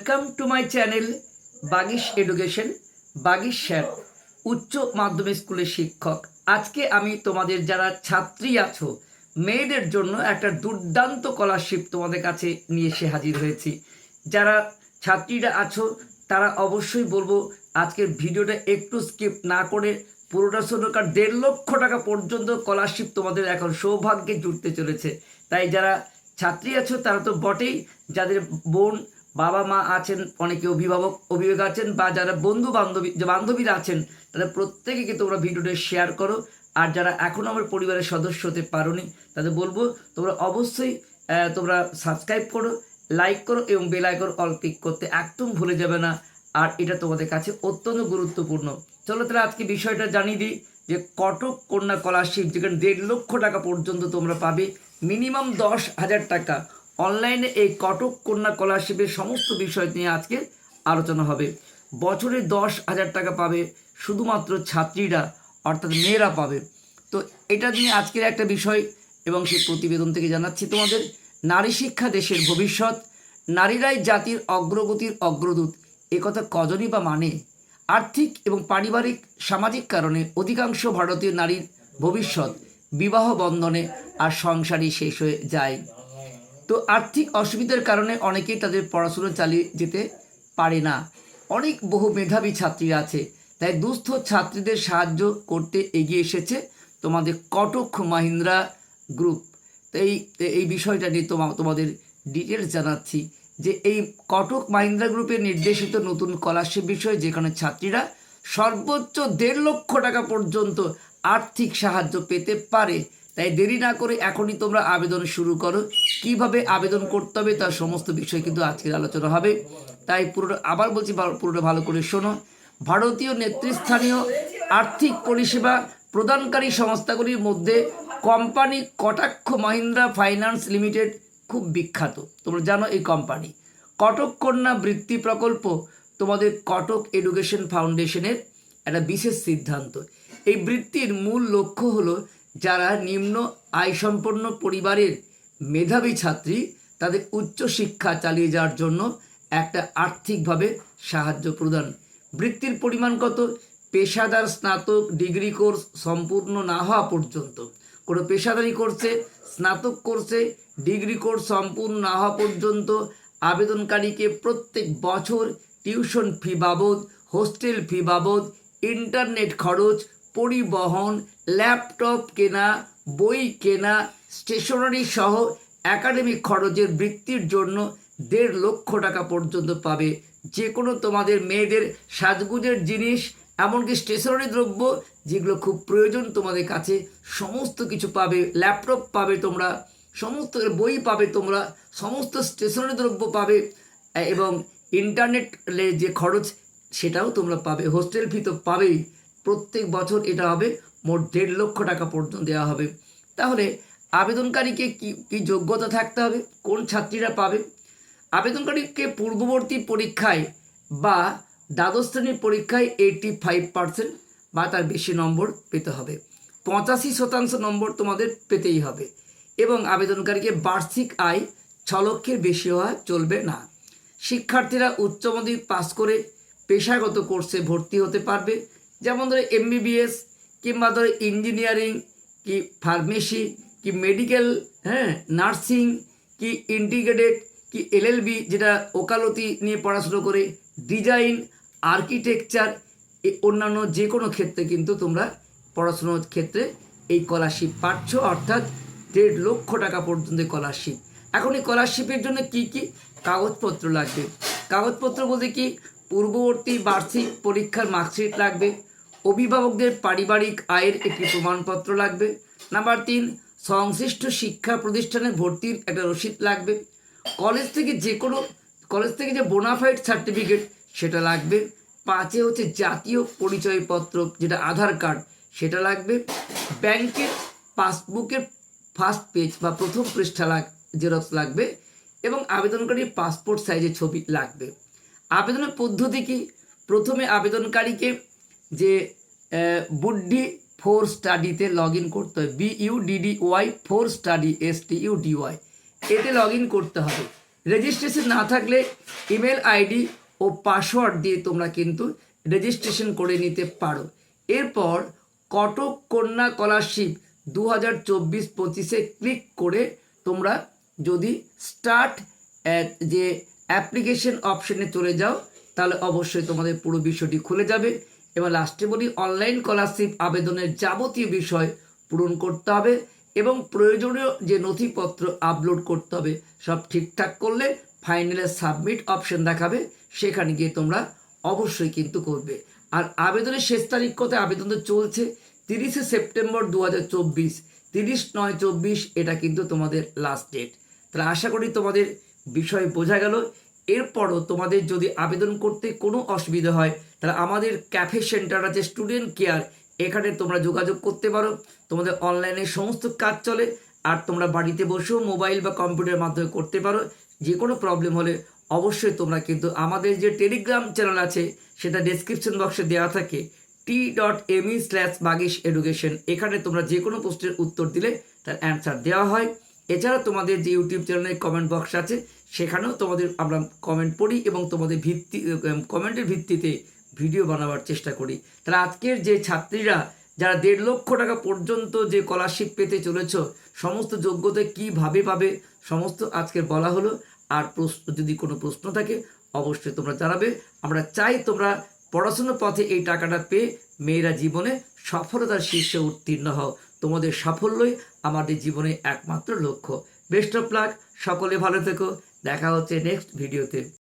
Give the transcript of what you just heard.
Welcome to my channel Bagish education Bagish sir উচ্চ মাধ্যমিক স্কুলের শিক্ষক। আজকে আমি তোমাদের যারা ছাত্রী আছো, মেয়েদের জন্য একটা দুর্দান্ত স্কলারশিপ তোমাদের কাছে নিয়ে এসে হাজির হয়েছি। যারা ছাত্রীরা আছো, তারা অবশ্যই বলব, আজকের ভিডিওটা একটু স্কিপ না করে পুরোটা কারণ দেড় লক্ষ টাকা পর্যন্ত স্কলারশিপ তোমাদের এখন সৌভাগ্যে জুটতে চলেছে। তাই যারা ছাত্রী আছো, তারা তো বটেই যাদের বোন বাবা মা আছেন, অনেকে অভিভাবক অভিভাবক আছেন, বা যারা বন্ধু বান্ধবী যে বান্ধবীরা আছেন, তাদের প্রত্যেকে তোমরা ভিডিওটা শেয়ার করো। আর যারা এখনও আমার পরিবারের সদস্য হতে পারোনি, তাদের বলব, তোমরা অবশ্যই তোমরা সাবস্ক্রাইব করো লাইক করো এবং বেল আইকন অল ক্লিক করতে একদম ভুলে যাবে না। আর এটা তোমাদের কাছে অত্যন্ত গুরুত্বপূর্ণ। চলো তাহলে আজকে বিষয়টা জানিয়ে দিই, যে কটক কন্যা স্কলারশিপ যেখানে দেড় লক্ষ টাকা পর্যন্ত তোমরা পাবে মিনিমাম দশ হাজার টাকা। অনলাইনে এই কটক কন্যা স্কলারশিপের সমস্ত বিষয় নিয়ে আজকে আলোচনা হবে। বছরে দশ হাজার টাকা পাবে শুধুমাত্র ছাত্রীরা, অর্থাৎ মেয়েরা পাবে। তো এটা নিয়ে আজকের একটা বিষয় এবং সেই প্রতিবেদন থেকে জানাচ্ছি তোমাদের। নারী শিক্ষা দেশের ভবিষ্যৎ। নারীরাই জাতির অগ্রগতির অগ্রদূত। একথা কজনই বা মানে? আর্থিক এবং পারিবারিক, সামাজিক কারণে অধিকাংশ ভারতীয় নারীর ভবিষ্যৎ বিবাহ বন্ধনে আর সংসারই শেষ হয়ে যায়। তো আর্থিক অসুবিধার কারণে অনেকেই তাদের পড়াশুনো চালিয়ে যেতে পারে না। অনেক বহু মেধাবী ছাত্রী আছে, তাই দুস্থ ছাত্রীদের সাহায্য করতে এগিয়ে এসেছে তোমাদের কটক মাহিন্দ্রা গ্রুপ। তো এই এই বিষয়টা নিয়ে তোমা, তোমাদের ডিটেলস জানাচ্ছি যে এই কটক মাহিন্দ্রা গ্রুপের নির্দেশিত নতুন স্কলারশিপ বিষয়, যেখানে ছাত্রীরা সর্বোচ্চ দেড় লক্ষ টাকা পর্যন্ত আর্থিক সাহায্য পেতে পারে তাই দেরি না করে এখনই তোমরা আবেদন শুরু করো। কীভাবে আবেদন করতে হবে তার সমস্ত বিষয় কিন্তু আজকের আলোচনা হবে। তাই পুরোটা, আবার বলছি পুরোটা ভালো করে শোনো। ভারতীয় নেতৃস্থানীয় আর্থিক পরিষেবা প্রদানকারী সংস্থাগুলির মধ্যে কোম্পানি কটাক্ষ মহিন্দ্রা ফাইন্যান্স লিমিটেড খুব বিখ্যাত। তোমরা জানো এই কোম্পানি। কটক কন্যা বৃত্তি প্রকল্প তোমাদের কটক এডুকেশন ফাউন্ডেশনের একটা বিশেষ সিদ্ধান্ত। এই বৃত্তির মূল লক্ষ্য হলো যারা নিম্ন আয়সম্পন্ন পরিবারের মেধাবী ছাত্রী, তাদের উচ্চ শিক্ষা চালিয়ে যাওয়ার জন্য একটা আর্থিকভাবে সাহায্য প্রদান। বৃত্তির পরিমাণ কত? পেশাদার, স্নাতক, ডিগ্রি কোর্স সম্পূর্ণ না হওয়া পর্যন্ত। কোনো পেশাদারি কোর্সে, স্নাতক কোর্সে ডিগ্রি কোর্স সম্পূর্ণ না হওয়া পর্যন্ত আবেদনকারীকে প্রত্যেক বছর টিউশন ফি বাবদ, হোস্টেল ফি বাবদ, ইন্টারনেট খরচ পরিবহন, ল্যাপটপ কেনা, বই কেনা, স্টেশনারি সহ একাডেমিক খরচের বৃত্তির জন্য দেড় লক্ষ টাকা পর্যন্ত পাবে। যে কোনো তোমাদের মেয়েদের সাজগুজের জিনিস, এমনকি স্টেশনারি দ্রব্য, যেগুলো খুব প্রয়োজন তোমাদের কাছে, সমস্ত কিছু পাবে। ল্যাপটপ পাবে তোমরা, সমস্ত বই পাবে তোমরা, সমস্ত স্টেশনারি দ্রব্য পাবে, এবং ইন্টারনেট যে খরচ, সেটাও তোমরা পাবে। হোস্টেল ফি তো পাবেই। প্রত্যেক বছর এটা হবে, মোট দেড় লক্ষ টাকা পর্যন্ত দেওয়া হবে। তাহলে আবেদনকারীকে কি কি যোগ্যতা থাকতে হবে? কোন ছাত্রীরা পাবে? আবেদনকারীকে পূর্ববর্তী পরীক্ষায় বা দ্বাদশ শ্রেণির পরীক্ষায় এইটি ফাইভ পার্সেন্ট বা তার বেশি নম্বর পেতে হবে। পঁচাশি শতাংশ নম্বর তোমাদের পেতেই হবে এবং আবেদনকারীকে বার্ষিক আয় ছ লক্ষের বেশি হওয়া চলবে না। শিক্ষার্থীরা উচ্চ মাধ্যমিক পাস করে পেশাগত কোর্সে ভর্তি হতে পারবে। যেমন ধরো এমবিবিএস কিংবা ধরো ইঞ্জিনিয়ারিং কি ফার্মেসি কি মেডিকেল হ্যাঁ নার্সিং কি ইন্টিগ্রেটেড কি এলএলবি যেটা ওকালতি নিয়ে পড়াশুনো করে ডিজাইন আর্কিটেকচার অন্যান্য যে কোনো ক্ষেত্রে কিন্তু তোমরা পড়াশুনোর ক্ষেত্রে এই স্কলারশিপ পাচ্ছ, অর্থাৎ দেড় লক্ষ টাকা পর্যন্ত স্কলারশিপ এখন এই স্কলারশিপের জন্য কি কি কাগজপত্র লাগবে? কাগজপত্র বলতে কি, পূর্ববর্তী বার্ষিক পরীক্ষার মার্কশিট লাগবে অভিভাবকদের পারিবারিক আয়ের একটি প্রমাণপত্র লাগবে। নাম্বার তিন, সংশ্লিষ্ট শিক্ষা প্রতিষ্ঠানে ভর্তির একটা রসিদ লাগবে। কলেজ থেকে যে কোনো, কলেজ থেকে যে বোনাফাইড সার্টিফিকেট সেটা লাগবে। পাঁচে হচ্ছে জাতীয় পরিচয়পত্র, যেটা আধার কার্ড, সেটা লাগবে। ব্যাংকের পাসবুকের ফার্স্ট পেজ বা প্রথম পৃষ্ঠা লাগ, জেরক্স লাগবে এবং আবেদনকারীর পাসপোর্ট সাইজের ছবি লাগবে। আবেদনের পদ্ধতি কি? প্রথমে আবেদনকারীকে যে বুড্ডি ফোর স্টাডিতে লগ ইন করতে হয় B U D D Y four study, S T U D Y. এতে লগ ইন করতে হবে। রেজিস্ট্রেশন না থাকলে ইমেল আইডি ও পাসওয়ার্ড দিয়ে তোমরা কিন্তু রেজিস্ট্রেশন করে নিতে পারো। এরপর কটক কন্যা স্কলারশিপ দু হাজার চব্বিশ পঁচিশে ক্লিক করে তোমরা যদি স্টার্ট যে অ্যাপ্লিকেশন অপশনে চলে যাও, তাহলে অবশ্যই তোমাদের পুরো বিষয়টি খুলে যাবে। এবং লাস্টে বলি অনলাইন স্কলারশিপ আবেদনের যাবতীয় বিষয় পূরণ করতে হবে এবং প্রয়োজনীয় যে নথিপত্র আপলোড করতে হবে, সব ঠিকঠাক করলে ফাইনালে সাবমিট অপশন দেখাবে, সেখানে গিয়ে তোমরা অবশ্যই কিন্তু করবে। আর আবেদনের শেষ তারিখ কত আবেদন তো চলছে তিরিশে সেপ্টেম্বর দু হাজার চব্বিশ, তিরিশ নয় চব্বিশ, এটা কিন্তু তোমাদের লাস্ট ডেট তাহলে আশা করি তোমাদের বিষয় বোঝা গেল। এরপরও তোমাদের যদি আবেদন করতে কোনো অসুবিধা হয়, তাহলে আমাদের ক্যাফে সেন্টার আছে স্টুডেন্ট কেয়ার। এখানে তোমরা যোগাযোগ করতে পারো। তোমাদের অনলাইনে সমস্ত কাজ চলে। আর তোমরা বাড়িতে বসেও মোবাইল বা কম্পিউটারের মাধ্যমে করতে পারো। যে কোনো প্রবলেম হলে অবশ্যই তোমরা কিন্তু আমাদের যে টেলিগ্রাম চ্যানেল আছে, সেটা ডেসক্রিপশন বক্সে দেওয়া থাকে। T dot M E slash Bagish education এখানে তোমরা যে কোনো প্রশ্নের উত্তর দিলে তার অ্যান্সার দেওয়া হয়। এছাড়া তোমাদের যে ইউটিউব চ্যানেলের কমেন্ট বক্স আছে, সেখানেও তোমাদের আমরা কমেন্ট পড়ি এবং তোমাদের ভিত্তি কমেন্টের ভিত্তিতে ভিডিও বানাবার চেষ্টা করি। তাহলে আজকের যে ছাত্রীরা, যারা দেড় লক্ষ টাকা পর্যন্ত যে স্কলারশিপ পেতে চলেছ, সমস্ত যোগ্যতা কীভাবে পাবে, সমস্ত আজকে বলা হলো। আর প্রশ্ন, যদি কোনো প্রশ্ন থাকে, অবশ্যই তোমরা জানাবে। আমরা চাই তোমরা পড়াশোনার পথে এই টাকাটা পেয়ে মেয়েরা জীবনে সফলতার শীর্ষে উত্তীর্ণ হও। তোমাদের সাফল্যই আমাদের জীবনে একমাত্র লক্ষ্য। বেস্ট অফ লাক সকলে ভালো থেকো। দেখা হচ্ছে নেক্সট ভিডিওতে